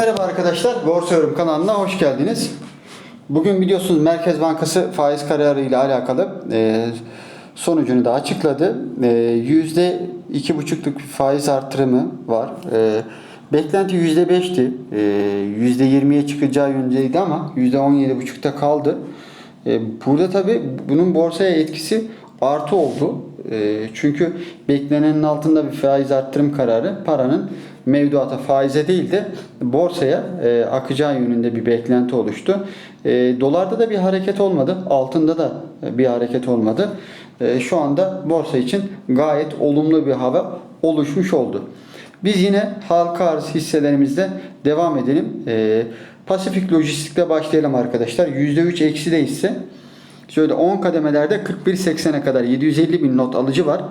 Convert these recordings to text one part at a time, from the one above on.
merhaba arkadaşlar. Borsa Yorum kanalına hoş geldiniz. Bugün biliyorsunuz Merkez Bankası faiz kararı ile alakalı e, sonucunu da açıkladı. E, Yüzde iki buçukluk faiz artırımı var. E, beklenti yüzde beşti. Yüzde yirmiye çıkacağı yönündeydi ama yüzde on yedi buçukta kaldı. Burada tabi bunun borsaya etkisi artı oldu. E, Çünkü beklenenin altında bir faiz arttırım kararı paranın mevduata faize değil de borsaya e, akacağı yönünde bir beklenti oluştu. E, dolarda da bir hareket olmadı. Altında da bir hareket olmadı. E, şu anda borsa için gayet olumlu bir hava oluşmuş oldu. Biz yine halka arz hisselerimizde devam edelim. E, Pasifik Lojistik'te başlayalım arkadaşlar. %3 eksi de hisse. Şöyle 10 kademelerde 41.80'e kadar 750 bin not alıcı var.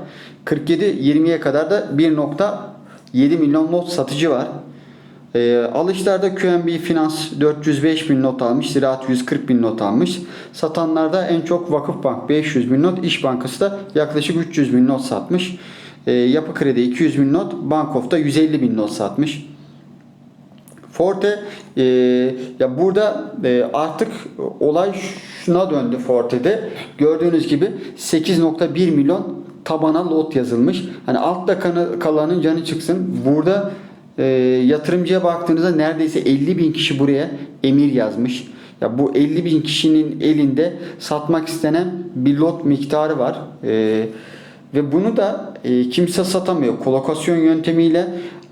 47.20'ye kadar da 1.7 milyon not satıcı var. E, alışlarda QNB Finans 405 bin not almış. Ziraat 140 bin not almış. Satanlarda en çok Vakıfbank 500 bin not. İş Bankası da yaklaşık 300 bin not satmış. E, Yapı Kredi 200 bin not. Bankof da 150 bin not satmış. Forte e, ya burada e, artık olay şuna döndü Forte'de. Gördüğünüz gibi 8.1 milyon tabana lot yazılmış. Hani altta kalanın canı çıksın. Burada e, yatırımcıya baktığınızda neredeyse 50 bin kişi buraya emir yazmış. Ya bu 50 bin kişinin elinde satmak istenen bir lot miktarı var. E, ve bunu da e, kimse satamıyor. Kolokasyon yöntemiyle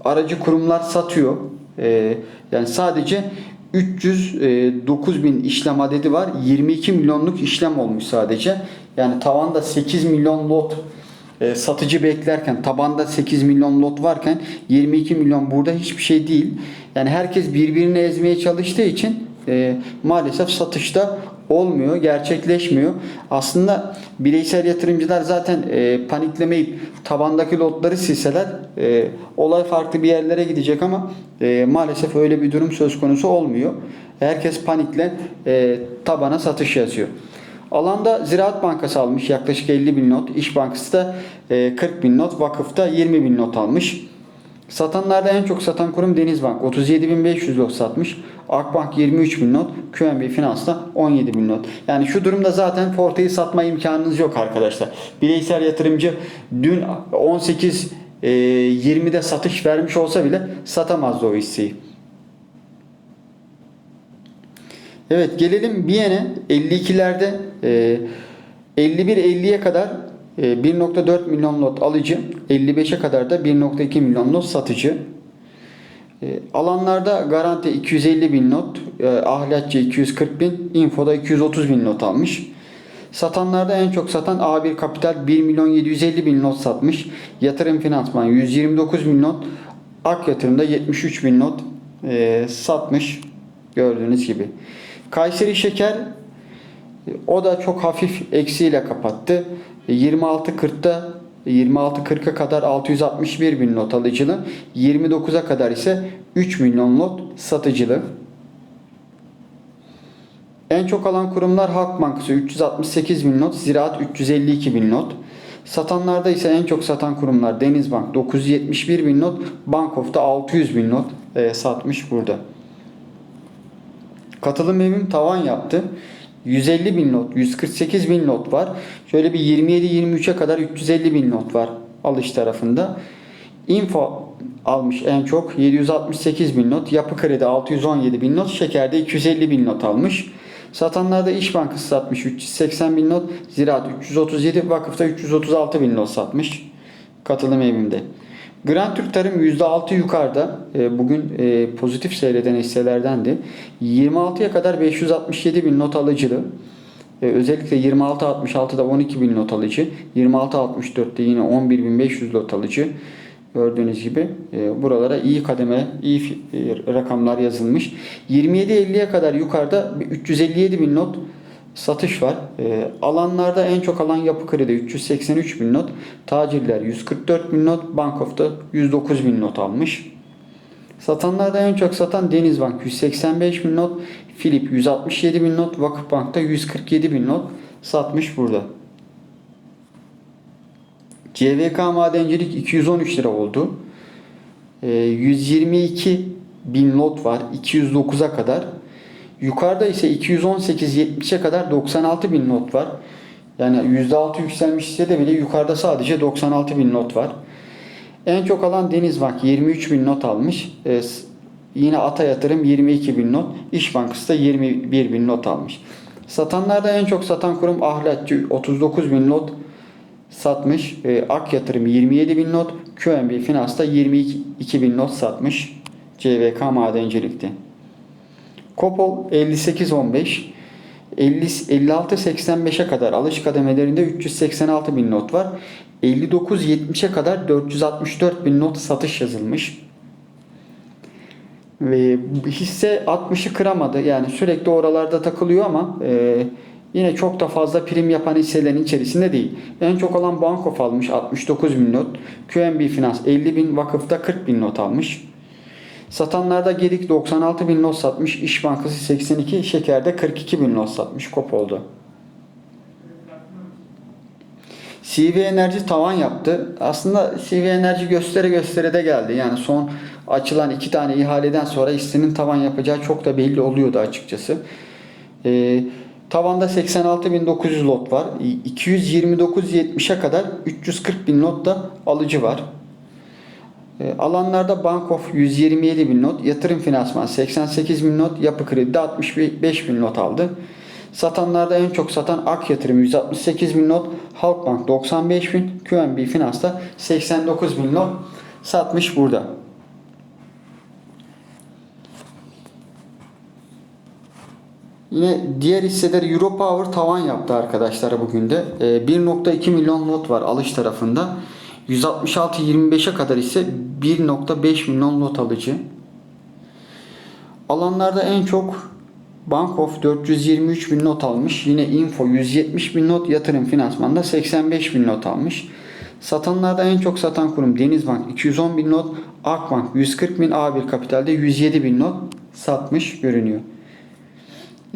aracı kurumlar satıyor. E, yani sadece 309 bin işlem adedi var. 22 milyonluk işlem olmuş sadece. Yani tavanda 8 milyon lot e, satıcı beklerken tabanda 8 milyon lot varken 22 milyon burada hiçbir şey değil. Yani herkes birbirini ezmeye çalıştığı için e, maalesef satışta olmuyor, gerçekleşmiyor. Aslında bireysel yatırımcılar zaten e, paniklemeyip tabandaki lotları silseler e, olay farklı bir yerlere gidecek ama e, maalesef öyle bir durum söz konusu olmuyor. Herkes panikle e, tabana satış yazıyor. Alanda Ziraat Bankası almış yaklaşık 50 bin not. İş Bankası da e, 40 bin not. Vakıfta 20 bin not almış. Satanlarda en çok satan kurum Denizbank 37.500 lot satmış. Akbank 23 bin not. QNB Finans'ta 17 bin not. Yani şu durumda zaten Forte'yi satma imkanınız yok arkadaşlar. Bireysel yatırımcı dün 18 e, 20'de satış vermiş olsa bile satamazdı o hisseyi. Evet gelelim Biyen'e 52'lerde e, 51-50'ye kadar e, 1.4 milyon lot alıcı 55'e kadar da 1.2 milyon lot satıcı. E, alanlarda Garanti 250 bin not, Ahlatçı 240 bin, Info'da 230 bin not almış. Satanlarda en çok satan A1 Kapital 1 milyon 750 bin not satmış. Yatırım Finansman 129 bin not. Ak Yatırım'da 73 bin not e, satmış. Gördüğünüz gibi. Kayseri Şeker e, o da çok hafif eksiyle kapattı. 26.40'da 26.40'a kadar 661 bin not alıcılı. 29'a kadar ise 3 milyon not satıcılı. En çok alan kurumlar Halk Bankası 368 bin not, Ziraat 352 bin not. Satanlarda ise en çok satan kurumlar Denizbank 971 bin not, Bankof'ta 600 bin not e, satmış burada. Katılım evim tavan yaptı. 150 bin not, 148 bin not var. Şöyle bir 27-23'e kadar 350 bin not var alış tarafında. Info almış en çok 768 bin not. Yapı kredi 617 bin not. Şekerde 250 bin not almış. Satanlarda İş Bankası satmış 380 bin not. Ziraat 337, vakıfta 336 bin not satmış. Katılım evimde. Grand Türk Tarım %6 yukarıda. E, Bugün e, pozitif seyreden hisselerdendi. 26'ya kadar 567 bin not alıcılı. E, Özellikle 26.66'da 12 bin not alıcı. 26.64'te yine 11.500 not alıcı. Gördüğünüz gibi buralara iyi kademe, iyi rakamlar yazılmış. 27.50'ye kadar yukarıda bir 357 bin not satış var. E, alanlarda en çok alan yapı kredi 383 bin not. Tacirler 144 bin not. Bankof'ta 109 bin not almış. Satanlarda en çok satan Denizbank 185 bin not. Filip 167 bin not. Vakıfbank'ta 147 bin not satmış burada. CVK madencilik 213 lira oldu. E, 122 bin lot var 209'a kadar. Yukarıda ise 218-70'e kadar 96 bin lot var. Yani %6 yükselmiş ise de bile yukarıda sadece 96 bin not var. En çok alan Denizbank 23 bin not almış. Ee, yine Ata Yatırım 22 bin not. İş Bankası da 21 bin not almış. Satanlarda en çok satan kurum Ahlatçı 39 bin not satmış. Ee, Ak Yatırım 27 bin not. QNB Finans da 22 bin not satmış. CVK Madencilik'te. Kopol 58-15 56-85'e kadar alış kademelerinde 386 bin not var. 59-70'e kadar 464 bin not satış yazılmış. Ve hisse 60'ı kıramadı. Yani sürekli oralarda takılıyor ama e, yine çok da fazla prim yapan hisselerin içerisinde değil. En çok olan Bankof almış 69 bin not. QNB Finans 50 bin, Vakıf'ta 40 bin not almış. Satanlarda Gedik 96 bin not satmış. İş Bankası 82, Şeker'de 42 bin not satmış. Kop oldu. CV Enerji tavan yaptı. Aslında CV Enerji göstere göstere de geldi. Yani son açılan iki tane ihaleden sonra hissenin tavan yapacağı çok da belli oluyordu açıkçası. Ee, tavanda 86.900 lot var. 229.70'e kadar 340 bin lot da alıcı var. E, Alanlarda Bankof 127 bin not, yatırım finansman 88 bin not, yapı kredi de 65 bin not aldı. Satanlarda en çok satan Ak Yatırım 168 bin not, Halkbank 95 bin, QNB Finans da 89 bin not satmış burada. Yine diğer hisseler Europower tavan yaptı arkadaşlar bugün de. Ee, 1.2 milyon lot var alış tarafında. 166-25'e kadar ise 1.5 milyon lot alıcı. Alanlarda en çok Bankof 423 bin not almış. Yine Info 170 bin not. Yatırım Finansman'da 85 bin not almış. Satanlarda en çok satan kurum Denizbank 210 bin not. Akbank 140 bin. A1 Kapital'de 107 bin not satmış görünüyor.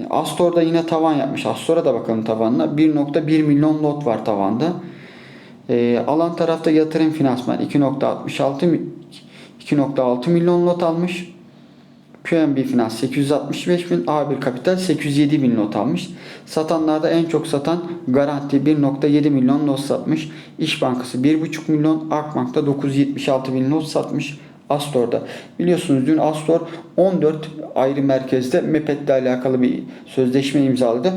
Astor'da yine tavan yapmış. Astor'a da bakalım tavanına. 1.1 milyon lot var tavanda. E, alan tarafta yatırım finansman 2.66 mi- 2.6 milyon lot almış. QNB Finans 865 bin, A1 Kapital 807 bin not almış. Satanlarda en çok satan Garanti 1.7 milyon not satmış. İş Bankası 1.5 milyon, Akbank'ta 976 bin not satmış. Astor'da. Biliyorsunuz dün Astor 14 ayrı merkezde MEPET'le alakalı bir sözleşme imzaladı.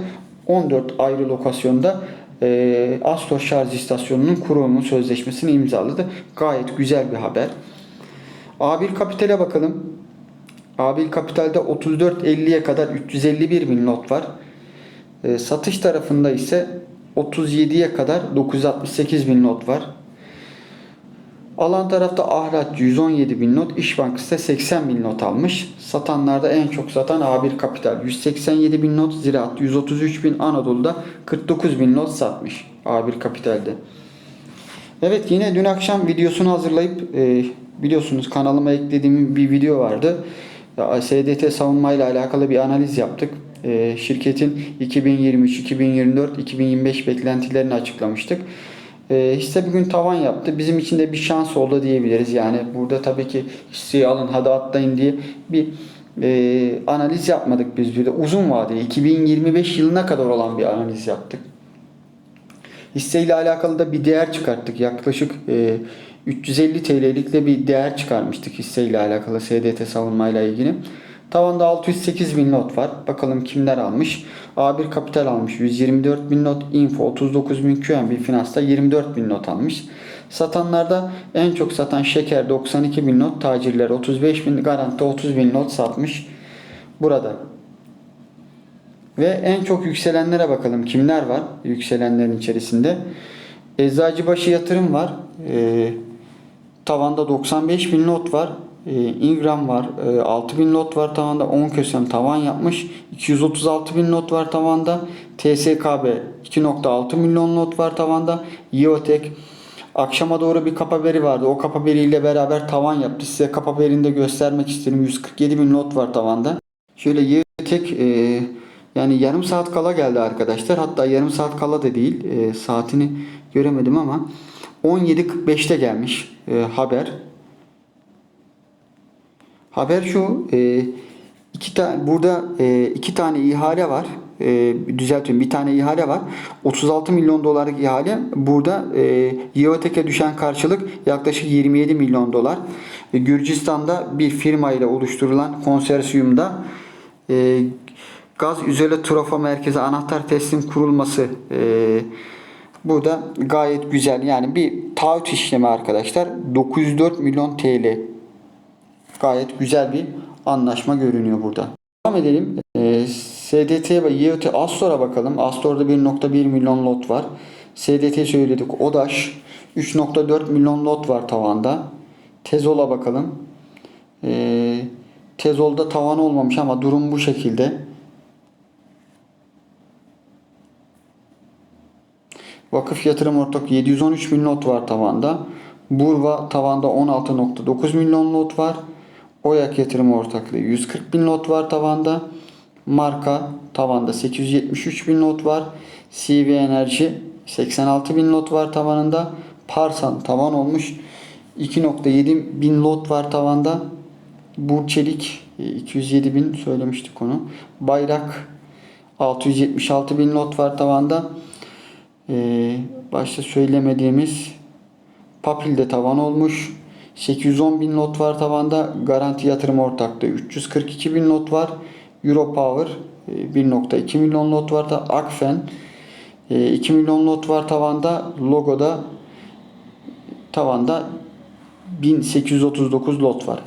14 ayrı lokasyonda e, Astor şarj istasyonunun kurulumu sözleşmesini imzaladı. Gayet güzel bir haber. A1 Kapital'e bakalım. A1 Kapital'de 34.50'ye kadar 351 bin not var. E, satış tarafında ise 37'ye kadar 968 bin not var. Alan tarafta Ahlat 117 bin not, İş Bankası da 80 bin not almış. Satanlarda en çok satan A1 Kapital 187 bin not, Ziraat 133 bin, Anadolu'da 49 bin not satmış A1 Kapital'de. Evet yine dün akşam videosunu hazırlayıp e, biliyorsunuz kanalıma eklediğim bir video vardı. SDT savunma ile alakalı bir analiz yaptık. E, şirketin 2023, 2024, 2025 beklentilerini açıklamıştık. E, hisse bugün tavan yaptı. Bizim için de bir şans oldu diyebiliriz. Yani burada tabii ki hisseyi alın hadi atlayın diye bir e, analiz yapmadık biz bir de uzun vadeli 2025 yılına kadar olan bir analiz yaptık. Hisseyle alakalı da bir değer çıkarttık. Yaklaşık e, 350 TL'lik de bir değer çıkarmıştık hisseyle alakalı SDT savunmayla ilgili. Tavanda 608 bin not var. Bakalım kimler almış. A1 Kapital almış 124 bin not. Info 39 bin. QNB Finans'ta 24 bin not almış. Satanlarda en çok satan Şeker 92 bin not. Tacirler 35 bin. Garanti 30 bin not satmış. Burada. Ve en çok yükselenlere bakalım. Kimler var yükselenlerin içerisinde? Eczacıbaşı yatırım var. Ee, tavanda 95 bin not var. Ee, Ingram var. Ee, 6 bin not var tavanda. 10 kösem tavan yapmış. 236 bin not var tavanda. TSKB 2.6 milyon not var tavanda. Yeotek Akşama doğru bir kap haberi vardı. O kap haberiyle beraber tavan yaptı. Size kap haberini de göstermek isterim. 147 bin not var tavanda. Şöyle Yeotek e, yani yarım saat kala geldi arkadaşlar. Hatta yarım saat kala da değil. E, saatini göremedim ama 17.45'te gelmiş e, haber. Haber şu, e, iki tane burada e, iki tane ihale var. E, düzeltiyorum, bir tane ihale var. 36 milyon dolarlık ihale. Burada e, Yeotek'e düşen karşılık yaklaşık 27 milyon dolar. E, Gürcistan'da bir firma ile oluşturulan konsorsiyumda e, gaz izole trafo merkezi anahtar teslim kurulması e, burada gayet güzel. Yani bir taahhüt işlemi arkadaşlar. 904 milyon TL gayet güzel bir anlaşma görünüyor burada. Devam edelim. Ee, SDT ve YOT Astor'a bakalım. Astor'da 1.1 milyon lot var. SDT söyledik. ODAŞ 3.4 milyon lot var tavanda. Tezol'a bakalım. Ee, Tezol'da tavan olmamış ama durum bu şekilde. Vakıf Yatırım Ortak 713 milyon lot var tavanda. Burva tavanda 16.9 milyon lot var. Oyak Yatırım Ortaklığı 140 bin lot var tavanda. Marka tavanda 873 bin lot var. CV Enerji 86 bin lot var tavanında. Parsan tavan olmuş 2.7 bin lot var tavanda. Burçelik e, 207 bin söylemiştik onu. Bayrak 676 bin lot var tavanda. Ee, başta söylemediğimiz Papil'de tavan olmuş. 810 bin lot var tavanda. Garanti yatırım ortaklığı 342 bin lot var. Europower e, 1.2 milyon lot var da Akfen e, 2 milyon lot var tavanda. Logoda tavanda 1839 lot var.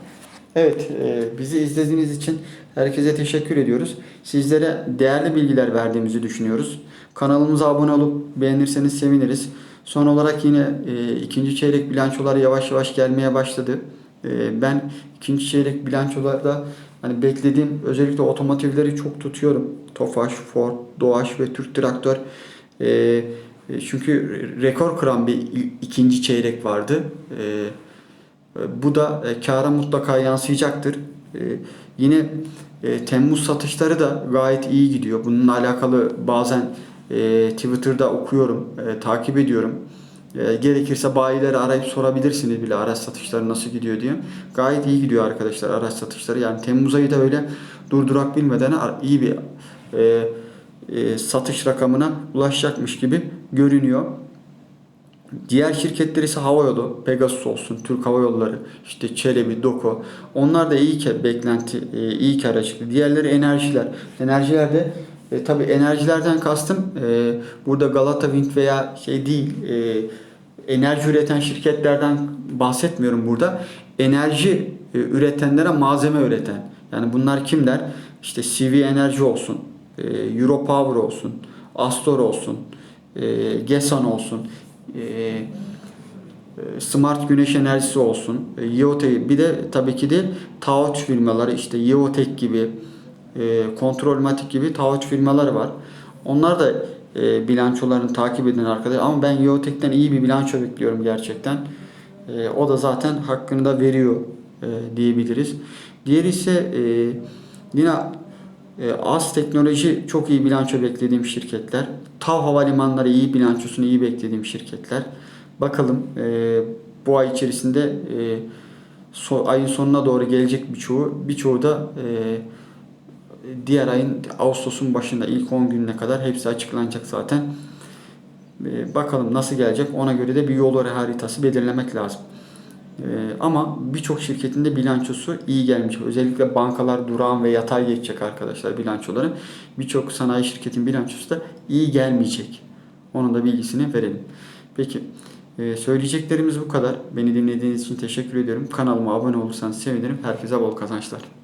Evet, e, bizi izlediğiniz için herkese teşekkür ediyoruz. Sizlere değerli bilgiler verdiğimizi düşünüyoruz. Kanalımıza abone olup beğenirseniz seviniriz. Son olarak yine e, ikinci çeyrek bilançoları yavaş yavaş gelmeye başladı. E, ben ikinci çeyrek bilançolarda hani beklediğim özellikle otomotivleri çok tutuyorum. Tofaş, Ford, Doğaç ve Türk Traktör. E, e, çünkü rekor kıran bir ikinci çeyrek vardı. E, bu da e, kâra mutlaka yansıyacaktır. E, Yine e, Temmuz satışları da gayet iyi gidiyor. Bununla alakalı bazen e, Twitter'da okuyorum, e, takip ediyorum. E, Gerekirse bayileri arayıp sorabilirsiniz bile araç satışları nasıl gidiyor diye. Gayet iyi gidiyor arkadaşlar araç satışları. Yani Temmuz ayı da öyle durdurak bilmeden iyi bir e, e, satış rakamına ulaşacakmış gibi görünüyor. Diğer şirketler ise havayolu, Pegasus olsun, Türk Hava Yolları, işte Çelebi, Doko. Onlar da iyi ki beklenti, e, iyi kar açıkladı. Diğerleri enerjiler. Enerjilerde e, tabii enerjilerden kastım e, burada Galata Wind veya şey değil, e, enerji üreten şirketlerden bahsetmiyorum burada. Enerji e, üretenlere malzeme üreten. Yani bunlar kimler? İşte CV Enerji olsun, e, Europower olsun, Astor olsun, e, Gesan olsun, e, e, Smart Güneş Enerjisi olsun, e, Yeotek bir de tabii ki de taahhüt firmaları işte Yeotek gibi, e, Kontrolmatik gibi taahhüt firmaları var. Onlar da e, bilançolarını takip eden arkadaşlar ama ben Yeotek'ten iyi bir bilanço bekliyorum gerçekten. E, o da zaten hakkını da veriyor e, diyebiliriz. Diğeri ise e, yine e, Az Teknoloji çok iyi bilanço beklediğim şirketler. TAV Havalimanları iyi bilançosunu iyi beklediğim şirketler. Bakalım e, bu ay içerisinde e, so- ayın sonuna doğru gelecek birçoğu. Birçoğu da e, diğer ayın Ağustos'un başında ilk 10 gününe kadar hepsi açıklanacak zaten. E, bakalım nasıl gelecek ona göre de bir yol haritası belirlemek lazım. Ee, ama birçok şirketin de bilançosu iyi gelmiş. Özellikle bankalar durağan ve yatay geçecek arkadaşlar bilançoları. Birçok sanayi şirketin bilançosu da iyi gelmeyecek. Onun da bilgisini verelim. Peki e, söyleyeceklerimiz bu kadar. Beni dinlediğiniz için teşekkür ediyorum. Kanalıma abone olursanız sevinirim. Herkese bol kazançlar.